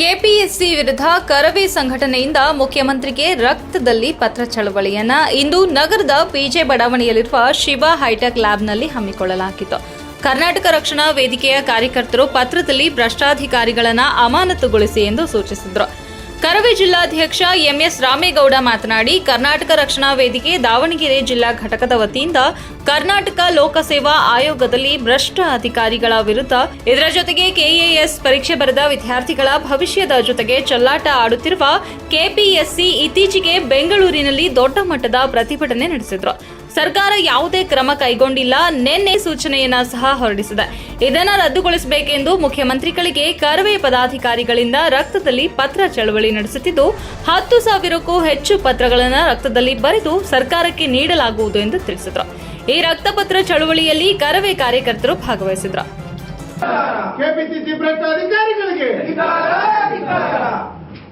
KPSC ವಿರುದ್ಧ ಕರವೇ ಸಂಘಟನೆಯಿಂದ ಮುಖ್ಯಮಂತ್ರಿಗೆ ರಕ್ತದಲ್ಲಿ ಪತ್ರ ಚಳವಳಿಯನ್ನ ಇಂದು ನಗರದ ಪಿಜೆ ಬಡಾವಣೆಯಲ್ಲಿರುವ ಶಿವ ಹೈಟೆಕ್ ಲ್ಯಾಬ್ನಲ್ಲಿ ಹಮ್ಮಿಕೊಳ್ಳಲಾಗಿತ್ತು. ಕರ್ನಾಟಕ ರಕ್ಷಣಾ ವೇದಿಕೆಯ ಕಾರ್ಯಕರ್ತರು ಪತ್ರದಲ್ಲಿ ಭ್ರಷ್ಟಾಧಿಕಾರಿಗಳನ್ನ ಅಮಾನತುಗೊಳಿಸಿ ಎಂದು ಸೂಚಿಸಿದರು. ಕರವೇ ಜಿಲ್ಲಾಧ್ಯಕ್ಷ ಎಂಎಸ್ ರಾಮೇಗೌಡ ಮಾತನಾಡಿ, ಕರ್ನಾಟಕ ರಕ್ಷಣಾ ವೇದಿಕೆ ದಾವಣಗೆರೆ ಜಿಲ್ಲಾ ಘಟಕದ ವತಿಯಿಂದ ಕರ್ನಾಟಕ ಲೋಕಸೇವಾ ಆಯೋಗದಲ್ಲಿ ಭ್ರಷ್ಟ ಅಧಿಕಾರಿಗಳ ವಿರುದ್ಧ ಇದರ ಜೊತೆಗೆ ಕೆಎಎಸ್ ಪರೀಕ್ಷೆ ಬರೆದ ವಿದ್ಯಾರ್ಥಿಗಳ ಭವಿಷ್ಯದ ಜೊತೆಗೆ ಚಲ್ಲಾಟ ಆಡುತ್ತಿರುವ ಕೆಪಿಎಸ್ಸಿ ಇತ್ತೀಚೆಗೆ ಬೆಂಗಳೂರಿನಲ್ಲಿ ದೊಡ್ಡ ಮಟ್ಟದ ಪ್ರತಿಭಟನೆ ನಡೆಸಿದ್ರು. ಸರ್ಕಾರ ಯಾವುದೇ ಕ್ರಮ ಕೈಗೊಂಡಿಲ್ಲ ನಿನ್ನೆ ಸೂಚನೆಯನ್ನ ಸಹ ಹೊರಡಿಸಿದೆ. ಇದನ್ನ ರದ್ದುಗೊಳಿಸಬೇಕೆಂದು ಮುಖ್ಯಮಂತ್ರಿಗಳಿಗೆ ಕರವೇ ಪದಾಧಿಕಾರಿಗಳಿಂದ ರಕ್ತದಲ್ಲಿ ಪತ್ರ ಚಳವಳಿ ನಡೆಸುತ್ತಿದ್ದು ಹತ್ತು ಸಾವಿರಕ್ಕೂ ಹೆಚ್ಚು ಪತ್ರಗಳನ್ನು ರಕ್ತದಲ್ಲಿ ಬರೆದು ಸರ್ಕಾರಕ್ಕೆ ನೀಡಲಾಗುವುದು ಎಂದು ತಿಳಿಸಿದ್ರು. ಈ ರಕ್ತಪತ್ರ ಚಳವಳಿಯಲ್ಲಿ ಕರವೇ ಕಾರ್ಯಕರ್ತರು ಭಾಗವಹಿಸಿದ್ರು. ಕೆಪಿಸಿಸಿ ಭ್ರಷ್ಟ ಅಧಿಕಾರಿಗಳಿಗೆ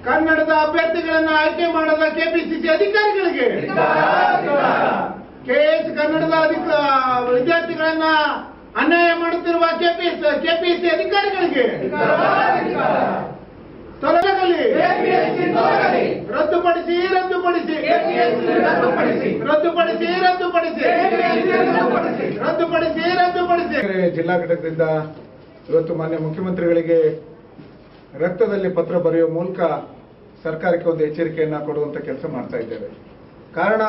ಕನ್ನಡದ ಅಭ್ಯರ್ಥಿಗಳನ್ನು ಆಯ್ಕೆ ಮಾಡದ ಕೆಪಿಸಿಸಿ ಅಧಿಕಾರಿಗಳಿಗೆ ಕೆಎಸ್ ಕನ್ನಡದ ಅಧಿಕ ವಿದ್ಯಾರ್ಥಿಗಳನ್ನ ಅನ್ಯಾಯ ಮಾಡುತ್ತಿರುವ ಕೆಪಿಎಸ್ ಕೆಪಿಎಸ್ಸಿ ಅಧಿಕಾರಿಗಳಿಗೆ. ರದ್ದುಪಡಿಸಿ ರದ್ದುಪಡಿಸಿ. ರದ್ದುಪಡಿಸಿ ರದ್ದುಪಡಿಸಿ. ರದ್ದುಪಡಿಸಿ ರದ್ದುಪಡಿಸಿ. ಜಿಲ್ಲಾ ಘಟಕದಿಂದ ಇವತ್ತು ಮಾನ್ಯ ಮುಖ್ಯಮಂತ್ರಿಗಳಿಗೆ ರಕ್ತದಲ್ಲಿ ಪತ್ರ ಬರೆಯುವ ಮೂಲಕ ಸರ್ಕಾರಕ್ಕೆ ಒಂದು ಎಚ್ಚರಿಕೆಯನ್ನ ಕೊಡುವಂತ ಕೆಲಸ ಮಾಡ್ತಾ ಇದ್ದೇವೆ. ಕಾರಣ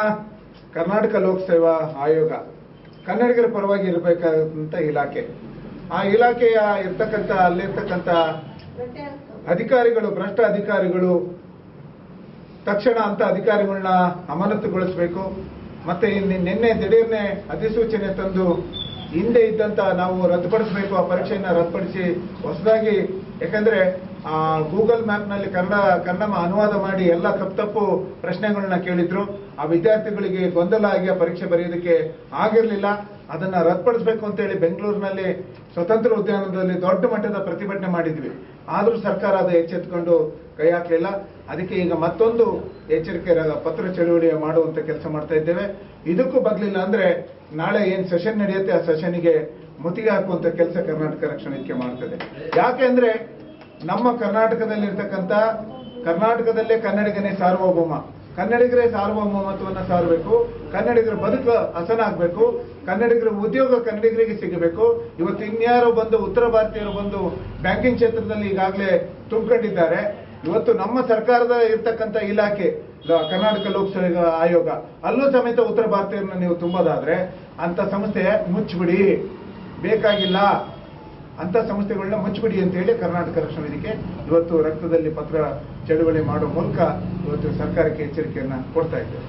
ಕರ್ನಾಟಕ ಲೋಕಸೇವಾ ಆಯೋಗ ಕನ್ನಡಿಗರ ಪರವಾಗಿ ಇರಬೇಕಾದಂತ ಇಲಾಖೆ. ಆ ಇಲಾಖೆಯ ಇರ್ತಕ್ಕಂಥ ಅಲ್ಲಿರ್ತಕ್ಕಂಥ ಅಧಿಕಾರಿಗಳು, ಭ್ರಷ್ಟ ಅಧಿಕಾರಿಗಳು ತಕ್ಷಣ ಅಂತ ಅಧಿಕಾರಿಗಳನ್ನ ಅಮಾನತುಗೊಳಿಸಬೇಕು. ಮತ್ತೆ ಇನ್ನು ನಿನ್ನೆ ದಿಢೀರ್ನೆ ಅಧಿಸೂಚನೆ ತಂದು ಹಿಂದೆ ಇದ್ದಂತ ನಾವು ರದ್ದುಪಡಿಸಬೇಕು, ಆ ಪರೀಕ್ಷೆಯನ್ನ ರದ್ದುಪಡಿಸಿ ಹೊಸದಾಗಿ. ಯಾಕಂದ್ರೆ ಗೂಗಲ್ ಮ್ಯಾಪ್ನಲ್ಲಿ ಕನ್ನಡ ಕನ್ನಡ ಅನುವಾದ ಮಾಡಿ ಎಲ್ಲ ತಪ್ಪು ತಪ್ಪು ಪ್ರಶ್ನೆಗಳನ್ನ ಕೇಳಿದ್ರು. ಆ ವಿದ್ಯಾರ್ಥಿಗಳಿಗೆ ಗೊಂದಲ ಆಗಿ ಆ ಪರೀಕ್ಷೆ ಬರೆಯೋದಕ್ಕೆ ಆಗಿರಲಿಲ್ಲ. ಅದನ್ನ ರದ್ದುಪಡಿಸಬೇಕು ಅಂತೇಳಿ ಬೆಂಗಳೂರಿನಲ್ಲಿ ಸ್ವತಂತ್ರ ಉದ್ಯಾನದಲ್ಲಿ ದೊಡ್ಡ ಮಟ್ಟದ ಪ್ರತಿಭಟನೆ ಮಾಡಿದ್ವಿ. ಆದರೂ ಸರ್ಕಾರ ಅದು ಎಚ್ಚೆತ್ಕೊಂಡು ಕೈ ಹಾಕಲಿಲ್ಲ. ಅದಕ್ಕೆ ಈಗ ಮತ್ತೊಂದು ಎಚ್ಚರಿಕೆ ಪತ್ರ ಚಳುವಳಿ ಮಾಡುವಂತ ಕೆಲಸ ಮಾಡ್ತಾ ಇದ್ದೇವೆ. ಇದಕ್ಕೂ ಬಗ್ಲಿಲ್ಲ ಅಂದ್ರೆ ನಾಳೆ ಏನ್ ಸೆಷನ್ ನಡೆಯುತ್ತೆ, ಆ ಸೆಷನ್ಗೆ ಮುತ್ತಿಗೆ ಹಾಕುವಂತ ಕೆಲಸ ಕರ್ನಾಟಕ ರಕ್ಷಣೆ ಮಾಡ್ತದೆ. ಯಾಕೆ ಅಂದ್ರೆ ನಮ್ಮ ಕರ್ನಾಟಕದಲ್ಲಿರ್ತಕ್ಕಂಥ ಕರ್ನಾಟಕದಲ್ಲೇ ಕನ್ನಡಿಗನೇ ಸಾರ್ವಭೌಮ. ಕನ್ನಡಿಗರೇ ಸಾರ್ವಭೌಮತ್ವವನ್ನು ಸಾರಬೇಕು, ಕನ್ನಡಿಗರ ಬದುಕು ಹಸನಾಗಬೇಕು ಕನ್ನಡಿಗರ ಉದ್ಯೋಗ ಕನ್ನಡಿಗರಿಗೆ ಸಿಗಬೇಕು. ಇವತ್ತು ಇನ್ಯಾರೋ ಬಂದು, ಉತ್ತರ ಭಾರತೀಯರು ಬಂದು ಬ್ಯಾಂಕಿಂಗ್ ಕ್ಷೇತ್ರದಲ್ಲಿ ಈಗಾಗಲೇ ತುಂಬಿಕೊಂಡಿದ್ದಾರೆ. ಇವತ್ತು ನಮ್ಮ ಸರ್ಕಾರದ ಇರ್ತಕ್ಕಂಥ ಇಲಾಖೆ ಕರ್ನಾಟಕ ಲೋಕಸೇವಾ ಆಯೋಗ, ಅಲ್ಲೂ ಸಮೇತ ಉತ್ತರ ಭಾರತೀಯರನ್ನ ನೀವು ತುಂಬೋದಾದ್ರೆ ಅಂತ ಸಂಸ್ಥೆ ಮುಚ್ಚಿಬಿಡಿ. ಬೇಕಾಗಿಲ್ಲ. ಅಂತ ಸಂಸ್ಥೆಗಳನ್ನ ಮುಚ್ಚಿಬಿಡಿ ಅಂತ ಹೇಳಿ ಕರ್ನಾಟಕ ರಕ್ಷಣಾ ವೇದಿಕೆ ಇವತ್ತು ರಕ್ತದಲ್ಲಿ ಪತ್ರ ಚಳುವಳಿ ಮಾಡುವ ಮೂಲಕ ಇವತ್ತು ಸರ್ಕಾರಕ್ಕೆ ಎಚ್ಚರಿಕೆಯನ್ನ ಕೊಡ್ತಾ ಇದ್ದೇವೆ.